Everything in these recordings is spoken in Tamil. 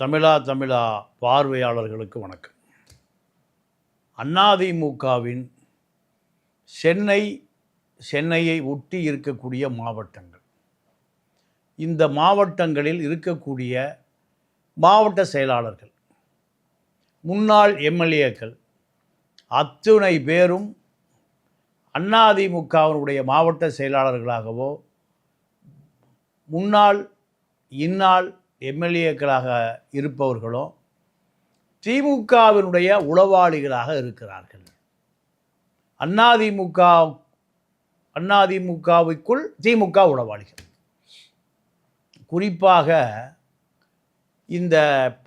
தமிழா தமிழா பார்வையாளர்களுக்கு வணக்கம். அதிமுகவின் சென்னை சென்னையை ஒட்டி இருக்கக்கூடிய மாவட்டங்கள். இந்த மாவட்டங்களில் இருக்கக்கூடிய மாவட்ட செயலாளர்கள் முன்னாள் எம்எல்ஏக்கள் அத்துணை பேரும் அதிமுகவினுடைய மாவட்ட செயலாளர்களாகவோ முன்னாள் இந்நாள் எம்எல்ஏக்களாக இருப்பவர்களோ திமுகவினுடைய உளவாளிகளாக இருக்கிறார்கள். அதிமுக அதிமுகவுக்குள் திமுக உளவாளிகள். குறிப்பாக இந்த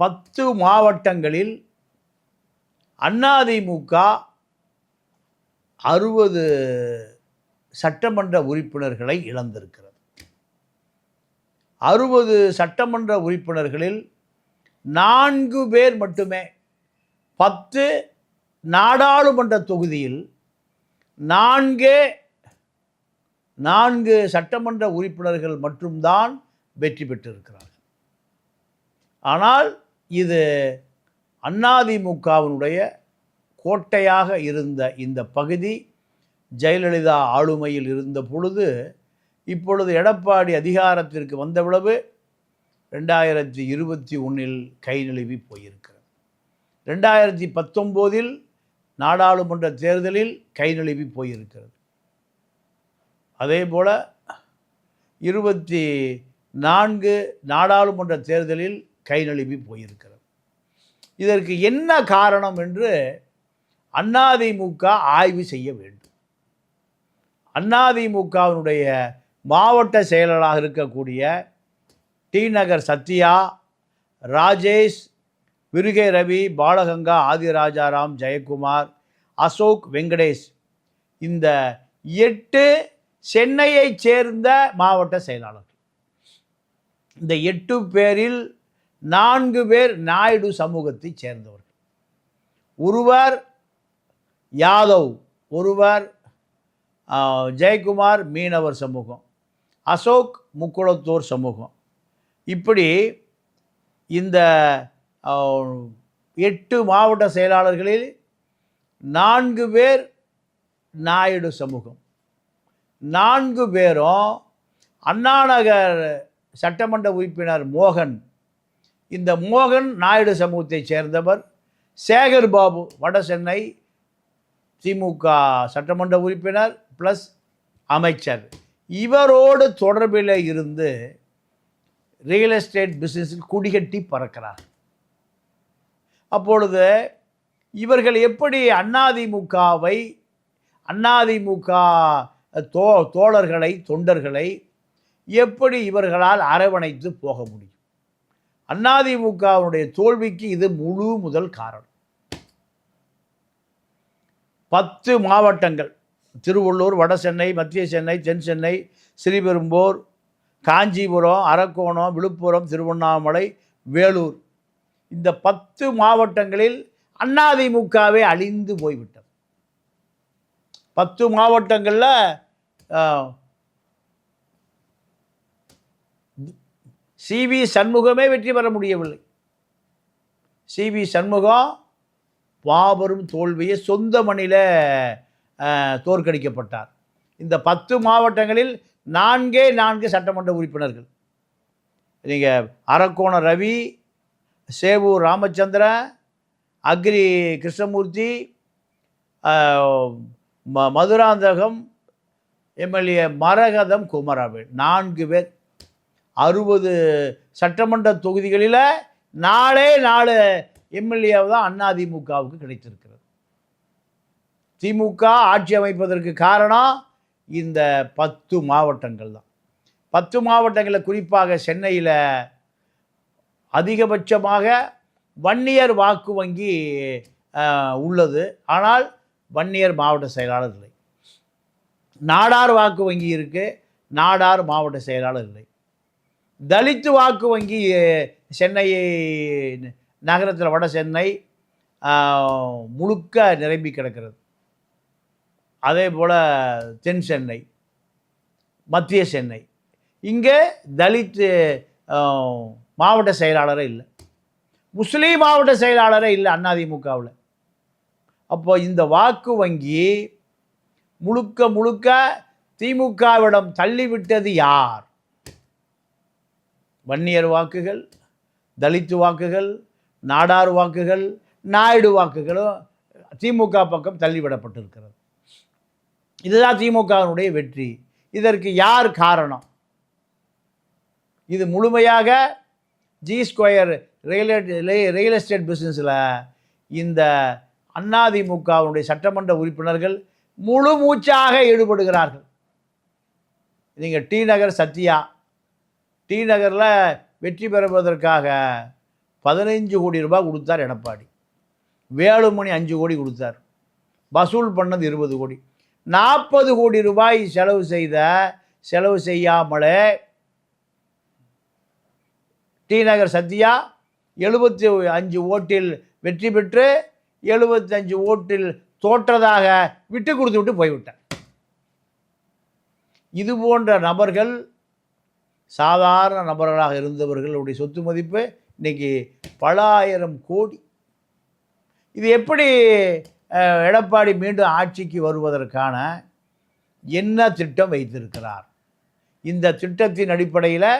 பத்து மாவட்டங்களில் அதிமுக அறுபது சட்டமன்ற உறுப்பினர்களை இழந்திருக்கிறது. அறுபது சட்டமன்ற உறுப்பினர்களில் நான்கு பேர் மட்டுமே பத்து நாடாளுமன்ற தொகுதியில் நான்கே நான்கு சட்டமன்ற உறுப்பினர்கள் மட்டும்தான் வெற்றி பெற்றிருக்கிறார்கள். ஆனால் இது அதிமுகவினுடைய கோட்டையாக இருந்த இந்த பகுதி ஜெயலலிதா ஆளுமையில் இருந்த பொழுது இப்பொழுது எடப்பாடி அதிகாரத்திற்கு வந்தளவு ரெண்டாயிரத்தி இருபத்தி ஒன்றில் கை நழுவி போயிருக்கிறது ரெண்டாயிரத்தி பத்தொம்போதில் நாடாளுமன்ற தேர்தலில் கை நழுவி போயிருக்கிறது. அதே போல் இருபத்தி நான்கு நாடாளுமன்ற தேர்தலில் கை நழுவி போயிருக்கிறது இதற்கு என்ன காரணம் என்று அண்ணாதிமுக ஆய்வு செய்ய வேண்டும். அதிமுகவினுடைய மாவட்ட செயலராக இருக்கக்கூடிய டி நகர் சத்யா ராஜேஷ் விருகை ரவி பாலகங்கா ஆதிராஜாராம் ஜெயக்குமார் அசோக் வெங்கடேஷ். இந்த எட்டு சென்னையைச் சேர்ந்த மாவட்ட செயலாளர்கள். இந்த எட்டு பேரில் நான்கு பேர் நாயுடு சமூகத்தைச் சேர்ந்தவர்கள். ஒருவர் யாதவ் ஒருவர் ஜெயக்குமார் மீனவர் சமூகம். அசோக் முக்குளத்தூர் சமூகம். இப்படி இந்த எட்டு மாவட்ட செயலாளர்களில் நான்கு பேர் நாயுடு சமூகம். நான்கு பேரும் அண்ணாநகர் சட்டமன்ற உறுப்பினர் மோகன். இந்த மோகன் நாயுடு சமூகத்தைச் சேர்ந்தவர். சேகர் பாபு வட சென்னை திமுக சட்டமன்ற உறுப்பினர் ப்ளஸ் அமைச்சர். இவரோடு தொடர்பில் இருந்து ரியல் எஸ்டேட் பிஸ்னஸில் குடிகட்டி பறக்கிறார். அப்பொழுது இவர்கள் எப்படி அண்ணாதிமுகவை அண்ணாதிமுக தோ தோழர்களை தொண்டர்களை எப்படி இவர்களால் அரவணைத்து போக முடியும்? அண்ணாதிமுகவுடைய தோல்விக்கு இது முழு முதல் காரணம். பத்து மாவட்டங்கள் திருவள்ளூர் வட சென்னை மத்திய சென்னை தென் சென்னை ஸ்ரீபெரும்பூர் காஞ்சிபுரம் அரக்கோணம் விழுப்புரம் திருவண்ணாமலை வேலூர். இந்த பத்து மாவட்டங்களில் அதிமுகவே அழிந்து போய்விட்டது. பத்து மாவட்டங்களில் சிவி சண்முகமே வெற்றி பெற முடியவில்லை. சிவி சண்முகம் மாபெரும் தோல்வியை சொந்த மணியில் தோற்கடிக்கப்பட்டார். இந்த பத்து மாவட்டங்களில் நான்கே நான்கு சட்டமன்ற உறுப்பினர்கள். நீங்கள் அரக்கோண ரவி சேவூர் ராமச்சந்திர அக்ரி கிருஷ்ணமூர்த்தி ம மதுராந்தகம் எம்எல்ஏ மரகதம் குமரவேல். நான்கு பேர். அறுபது சட்டமன்ற தொகுதிகளில் நாலே நாலு எம்எல்ஏவை தான் அதிமுகவுக்கு கிடைத்திருக்கு திமுக ஆட்சி அமைப்பதற்கு காரணம் இந்த பத்து மாவட்டங்கள் தான். பத்து மாவட்டங்களில் குறிப்பாக சென்னையில் அதிகபட்சமாக வன்னியர் வாக்கு வங்கி உள்ளது. ஆனால் வன்னியர் மாவட்ட செயலாளர் இல்லை. நாடார் வாக்கு வங்கி இருக்குது நாடார் மாவட்ட செயலாளர் இல்லை. தலித்து வாக்கு வங்கி சென்னை நகரத்தில் வட சென்னை முழுக்க நிரம்பி கிடக்கிறது. அதே போல் தென் சென்னை மத்திய சென்னை. இங்கே தலித்து மாவட்ட செயலாளரே இல்லை. முஸ்லீம் மாவட்ட செயலாளரே இல்லை அதிமுகவில் அப்போ இந்த வாக்கு வங்கி முழுக்க முழுக்க திமுகவிடம் தள்ளிவிட்டது யார்? வன்னியர் வாக்குகள் தலித்து வாக்குகள் நாடார் வாக்குகள் நாயுடு வாக்குகளும் திமுக பக்கம் தள்ளிவிடப்பட்டிருக்கிறது. இதுதான் திமுகவினுடைய வெற்றி. இதற்கு யார் காரணம்? இது முழுமையாக G square real real estate பிஸ்னஸில் இந்த அதிமுகவினுடைய சட்டமன்ற உறுப்பினர்கள் முழு மூச்சாக ஈடுபடுகிறார்கள். நீங்கள் டி நகர் சத்யா டி நகரில் வெற்றி பெறுவதற்காக பதினைஞ்சு கோடி ரூபாய் கொடுத்தார் எடப்பாடி. வேலுமணி அஞ்சு கோடி கொடுத்தார். வசூல் பண்ணது இருபது கோடி. நாற்பது கோடி ரூபாய் செலவு செய்த செலவு செய்யாமலே டி நகர் சத்யா எழுபத்தி அஞ்சு ஓட்டில் வெற்றி பெற்று எழுபத்தஞ்சு ஓட்டில் தோற்றதாக விட்டு கொடுத்து விட்டு போய்விட்டார். இது போன்ற நபர்கள் சாதாரண நபர்களாக இருந்தவர்களுடைய சொத்து மதிப்பு இன்னைக்கு பல ஆயிரம் கோடி. இது எப்படி எடப்பாடி மீண்டும் ஆட்சிக்கு வருவதற்கான என்ன திட்டம் வைத்திருக்கிறார்? இந்த திட்டத்தின் அடிப்படையில்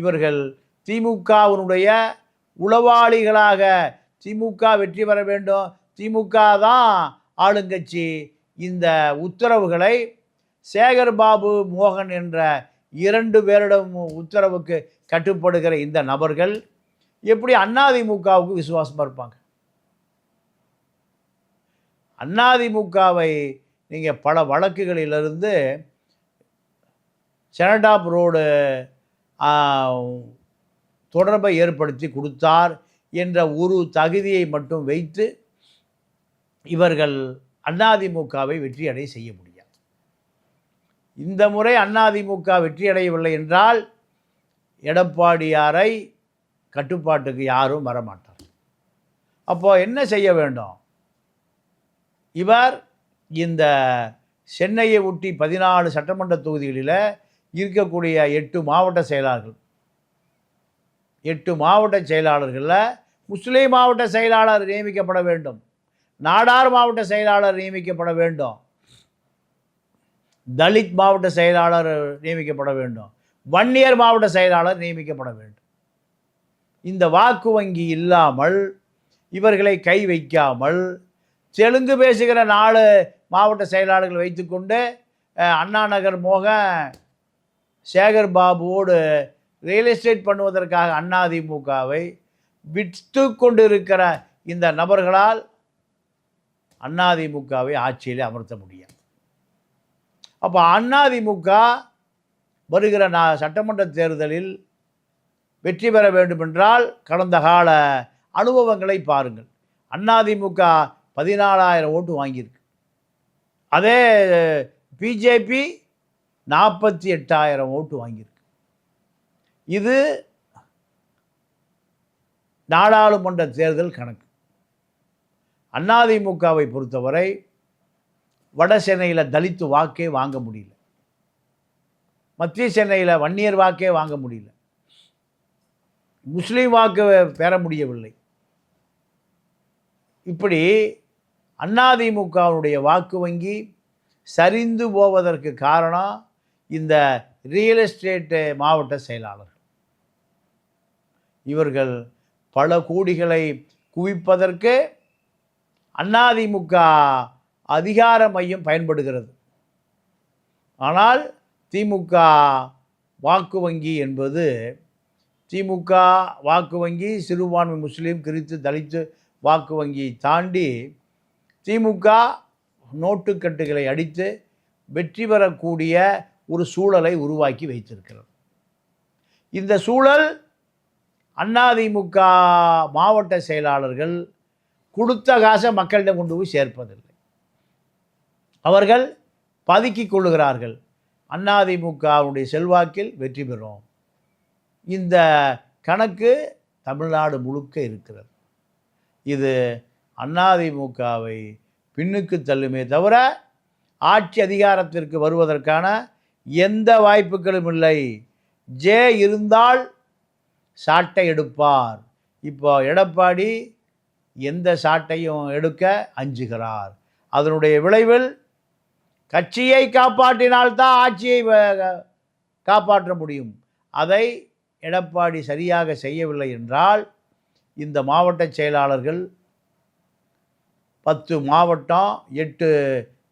இவர்கள் திமுகவினுடைய உளவாளிகளாக திமுக வெற்றி பெற வேண்டும். திமுக தான் ஆளுங்கட்சி. இந்த உத்தரவுகளை சேகர் பாபு மோகன் என்ற இரண்டு பேரிடம் உத்தரவுக்கு கட்டுப்படுகிற இந்த நபர்கள் எப்படி அதிமுகவுக்கு விசுவாசமாக இருப்பாங்க? அதிமுகவை நீங்கள் பல வழக்குகளிலிருந்து செனடாப் ரோடு தொடர்பை ஏற்படுத்தி கொடுத்தார் என்ற ஒரு தகுதியை மட்டும் வைத்து இவர்கள் அதிமுகவை வெற்றியடை செய்ய முடியாது. இந்த முறை அதிமுக வெற்றியடையவில்லை என்றால் எடப்பாடியாரை கட்டுப்பாட்டுக்கு யாரும் வரமாட்டார். அப்போ என்ன செய்ய வேண்டும்? இவர் இந்த சென்னையை ஒட்டி பதினாலு சட்டமன்ற தொகுதிகளில் இருக்கக்கூடிய எட்டு மாவட்ட செயலாளர்கள். எட்டு மாவட்ட செயலாளர்களில் முஸ்லீம் மாவட்ட செயலாளர் நியமிக்கப்பட வேண்டும். நாடார் மாவட்ட செயலாளர் நியமிக்கப்பட வேண்டும். தலித் மாவட்ட செயலாளர் நியமிக்கப்பட வேண்டும். வன்னியர் மாவட்ட செயலாளர் நியமிக்கப்பட வேண்டும். இந்த வாக்கு வங்கி இல்லாமல் இவர்களை கை வைக்காமல் தெலுங்கு பேசுகிற நாலு மாவட்ட செயலாளர்கள் வைத்துக்கொண்டு அண்ணா நகர் மோகன் சேகர் பாபுவோடு ரியல் எஸ்டேட் பண்ணுவதற்காக அதிமுகவை விற்று கொண்டிருக்கிற இந்த நபர்களால் அதிமுகவை ஆட்சியில் அமர்த்த முடியும் அப்போ அதிமுக வருகிற நா சட்டமன்ற தேர்தலில் வெற்றி பெற வேண்டுமென்றால் கடந்த கால அனுபவங்களை பாருங்கள். அதிமுக பதினாலாயிரம் ஓட்டு வாங்கியிருக்கு. அதே பிஜேபி நாற்பத்தி எட்டாயிரம் ஓட்டு வாங்கியிருக்கு. இது நாடாளுமன்ற தேர்தல் கணக்கு. அதிமுகவை பொறுத்தவரை வட சென்னையில் தலித்து வாக்கே வாங்க முடியல. மத்திய சென்னையில் வன்னியர் வாக்கே வாங்க முடியல. முஸ்லீம் வாக்கு பெற முடியவில்லை. இப்படி அதிமுகவுடைய வாக்கு வங்கி சரிந்து போவதற்கு காரணம் இந்த ரியல் எஸ்டேட்டு மாவட்ட செயலாளர்கள். இவர்கள் பல கோடிகளை குவிப்பதற்கு அதிமுக அதிகார மையம் பயன்படுகிறது. ஆனால் திமுக வாக்கு வங்கி என்பது திமுக வாக்கு வங்கி சிறுபான்மை முஸ்லீம் கிறித்து தலித்து வாக்கு வங்கியை தாண்டி திமுக நோட்டுக்கட்டுகளை அடித்து வெற்றி பெறக்கூடிய ஒரு சூழலை உருவாக்கி வைத்திருக்கிறது. இந்த சூழல் அதிமுக மாவட்ட செயலாளர்கள் கொடுத்த காசை மக்களிடம் கொண்டு போய் சேர்ப்பதில்லை. அவர்கள் பதுக்கி கொள்ளுகிறார்கள். அதிமுகவுடைய செல்வாக்கில் வெற்றி பெறும். இந்த கணக்கு தமிழ்நாடு முழுக்க இருக்கிறது. இது அதிமுகவை பின்னுக்கு தள்ளுமே தவிர ஆட்சி அதிகாரத்திற்கு வருவதற்கான எந்த வாய்ப்புகளும் இல்லை. ஜே இருந்தால் சாட்டை எடுப்பார். இப்போ எடப்பாடி எந்த சாட்டையும் எடுக்க அஞ்சுகிறார். அதனுடைய விளைவில் கட்சியை காப்பாற்றினால்தான் ஆட்சியை காப்பாற்ற முடியும். அதை எடப்பாடி சரியாக செய்யவில்லை என்றால் இந்த மாவட்ட செயலாளர்கள் பத்து மாவட்டம் எட்டு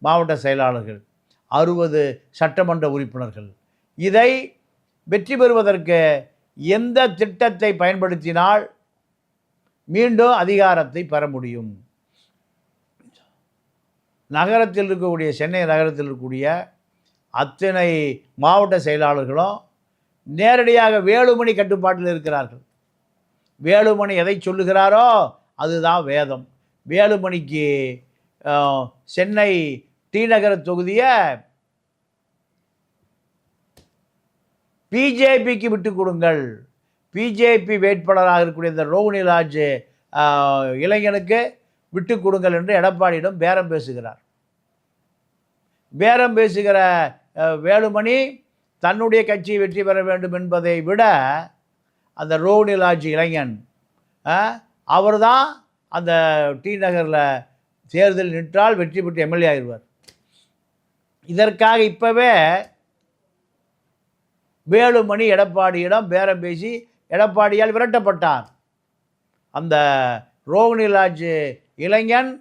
மாவட்ட செயலாளர்கள் அறுபது சட்டமன்ற உறுப்பினர்கள். இதை வெற்றி பெறுவதற்கு எந்த திட்டத்தை பயன்படுத்தினால் மீண்டும் அதிகாரத்தை பெற முடியும்? நகரத்தில் இருக்கக்கூடிய சென்னை நகரத்தில் இருக்கக்கூடிய அத்தனை மாவட்ட செயலாளர்களும் நேரடியாக வேலுமணி கட்டுப்பாட்டில் இருக்கிறார்கள். வேலுமணி எதை சொல்லுகிறாரோ அதுதான் வேதம். வேலுமணிக்கு சென்னை டிநகர தொகுதியை பிஜேபிக்கு விட்டு கொடுங்கள். பிஜேபி வேட்பாளராக இருக்கக்கூடிய இந்த ரோஹினிராஜ் இளைஞனுக்கு விட்டு கொடுங்கள் என்று எடப்பாடியிடம் பேரம் பேசுகிறார். பேரம் பேசுகிற வேலுமணி தன்னுடைய கட்சி வெற்றி பெற வேண்டும் என்பதை விட அந்த ரோஹினிராஜ் இளைஞன் அவர் தான் அந்த டி நகரில் தேர்தல் நின்றால் வெற்றி பெற்று எம்எல்ஏ ஆயிடுவார் இதற்காக இப்போவே வேலுமணி எடப்பாடியிடம் பேரம் பேசி எடப்பாடியால் விரட்டப்பட்டார். அந்த ரோகிணிராஜ் இளைஞன்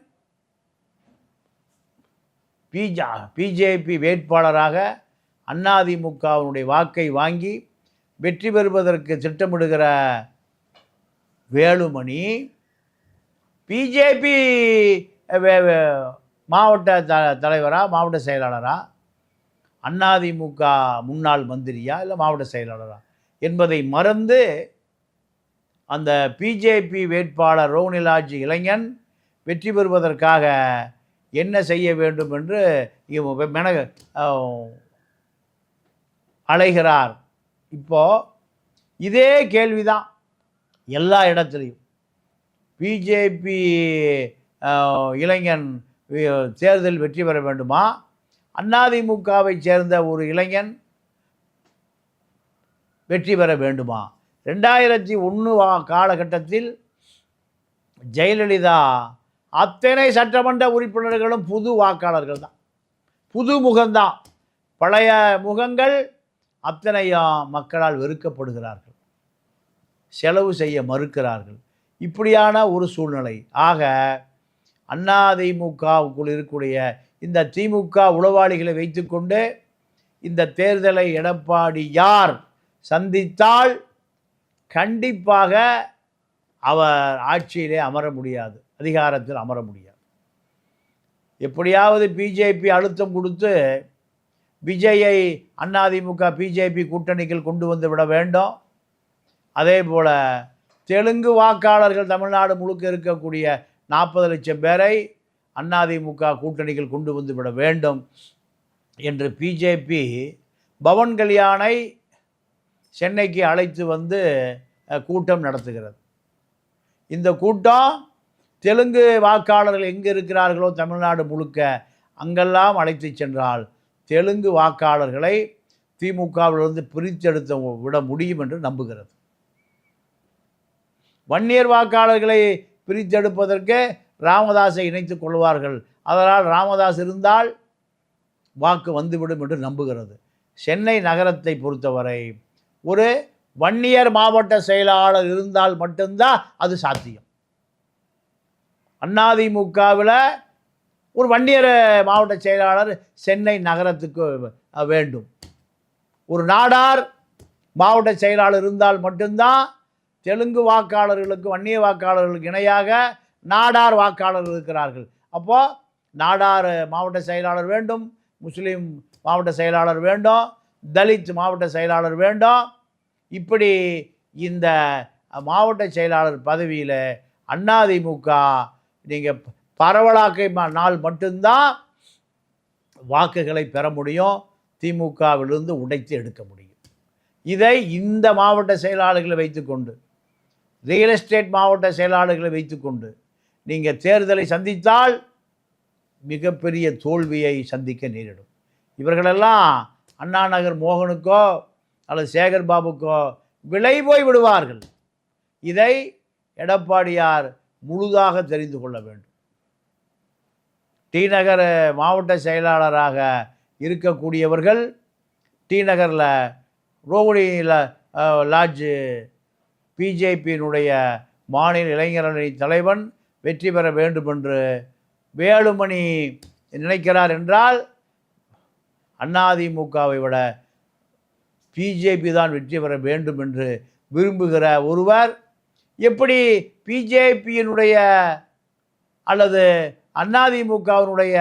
பிஜா பிஜேபி வேட்பாளராக அதிமுகவினுடைய வாக்கை வாங்கி வெற்றி பெறுவதற்கு திட்டமிடுகிற வேலுமணி பிஜேபி மாவட்ட த தலைவராக மாவட்ட செயலாளரா? அதிமுக முன்னாள் மந்திரியா இல்லை மாவட்ட செயலாளரா? என்பதை மறந்து அந்த பிஜேபி வேட்பாளர் ரோனிலாஜ் இளைஞன் வெற்றி பெறுவதற்காக என்ன செய்ய வேண்டும் என்று இவ- மென அலைகிறார். இப்போது இதே கேள்விதான் எல்லா இடத்துலையும். பிஜேபி இளைஞன் தேர்தல் வெற்றி பெற வேண்டுமா? அதிமுகவை சேர்ந்த ஒரு இளைஞன் வெற்றி பெற வேண்டுமா? ரெண்டாயிரத்தி ஒன்று வா காலகட்டத்தில் ஜெயலலிதா அத்தனை சட்டமன்ற உறுப்பினர்களும் புது வாக்காளர்கள் தான். புது முகம்தான். பழைய முகங்கள் அத்தனையும் மக்களால் வெறுக்கப்படுகிறார்கள். செலவு செய்ய மறுக்கிறார்கள். இப்படியான ஒரு சூழ்நிலை. ஆக அதிமுகவுக்குள் இருக்கக்கூடிய இந்த திமுக உளவாளிகளை வைத்துக்கொண்டு இந்த தேர்தலை எடப்பாடி யார் சந்தித்தால் கண்டிப்பாக அவர் ஆட்சியிலே அமர முடியாது அதிகாரத்தில் அமர முடியாது. எப்படியாவது பிஜேபி அழுத்தம் கொடுத்து விஜயை அதிமுக பிஜேபி கூட்டணிக்குள் கொண்டு வந்து விட வேண்டும். அதே போல் தெலுங்கு வாக்காளர்கள் தமிழ்நாடு முழுக்க இருக்கக்கூடிய நாற்பது லட்சம் பேரை அதிமுக கூட்டணிகள் கொண்டு வந்து விட வேண்டும் என்று பிஜேபி பவன் கல்யாணை சென்னைக்கு அழைத்து வந்து கூட்டம் நடத்துகிறது. இந்த கூட்டம் தெலுங்கு வாக்காளர்கள் எங்கே இருக்கிறார்களோ தமிழ்நாடு முழுக்க அங்கெல்லாம் அழைத்து சென்றால் தெலுங்கு வாக்காளர்களை திமுகவிலிருந்து பிரித்தெடுத்த விட முடியும் என்று நம்புகிறது. வன்னியர் வாக்காளர்களை பிரித்தெடுப்பதற்கு ராமதாஸை இணைத்துக் கொள்வார்கள். அதனால் ராமதாஸ் இருந்தால் வாக்கு வந்துவிடும் என்று நம்புகிறது. சென்னை நகரத்தை பொறுத்தவரை ஒரு வன்னியர் மாவட்ட செயலாளர் இருந்தால் மட்டும்தான் அது சாத்தியம். அதிமுகவில் ஒரு வன்னியர் மாவட்ட செயலாளர் சென்னை நகரத்துக்கு வேண்டும். ஒரு நாடார் மாவட்ட செயலாளர் இருந்தால் மட்டும்தான் தெலுங்கு வாக்காளர்களுக்கு வன்னிய வாக்காளர்களுக்கு இணையாக நாடார் வாக்காளர்கள் இருக்கிறார்கள். அப்போது நாடார் மாவட்ட செயலாளர் வேண்டும் முஸ்லீம் மாவட்ட செயலாளர் வேண்டும் தலித் மாவட்ட செயலாளர் வேண்டும். இப்படி இந்த மாவட்ட செயலாளர் பதவியில் அதிமுக நீங்கள் பரவலாக்கை நாள் மட்டும்தான் வாக்குகளை பெற முடியும் திமுகவிலிருந்து உடைத்து எடுக்க முடியும். இதை இந்த மாவட்ட செயலாளர்களை வைத்துக்கொண்டு ரியல் எஸ்டேட் மாவட்ட செயலாளர்களை வைத்துக்கொண்டு நீங்கள் தேர்தலை சந்தித்தால் மிகப்பெரிய தோல்வியை சந்திக்க நேரிடும். இவர்களெல்லாம் அண்ணா நகர் மோகனுக்கோ அல்லது சேகர் பாபுக்கோ விலை போய் விடுவார்கள். இதை எடப்பாடியார் முழுதாக தெரிந்து கொள்ள வேண்டும். டி நகர் மாவட்ட செயலாளராக இருக்கக்கூடியவர்கள் டி நகரில் ரோகிணியில் லாட்ஜு பிஜேபியினுடைய மாநில இளைஞரணி தலைவன் வெற்றி பெற வேண்டும் என்று வேலுமணி நினைக்கிறார் என்றால் அதிமுகவை விட பிஜேபி தான் வெற்றி பெற வேண்டும் என்று விரும்புகிற ஒருவர் எப்படி பிஜேபியினுடைய அல்லது அதிமுகவினுடைய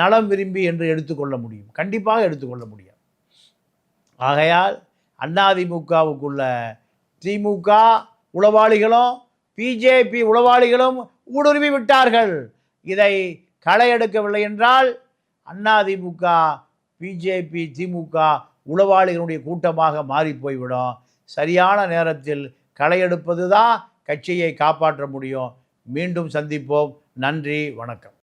நலம் விரும்பி என்று எடுத்துக்கொள்ள முடியும்? கண்டிப்பாக எடுத்துக்கொள்ள முடியும். ஆகையால் அதிமுகவுக்குள்ள திமுக உளவாளிகளும் பிஜேபி உளவாளிகளும் ஊடுருவி விட்டார்கள். இதை களை எடுக்கவில்லை என்றால் அதிமுக பிஜேபி திமுக உளவாளிகளுடைய கூட்டமாக மாறி போய்விடும் சரியான நேரத்தில் களை எடுப்பது தான் கட்சியை காப்பாற்ற முடியும். மீண்டும் சந்திப்போம். நன்றி வணக்கம்.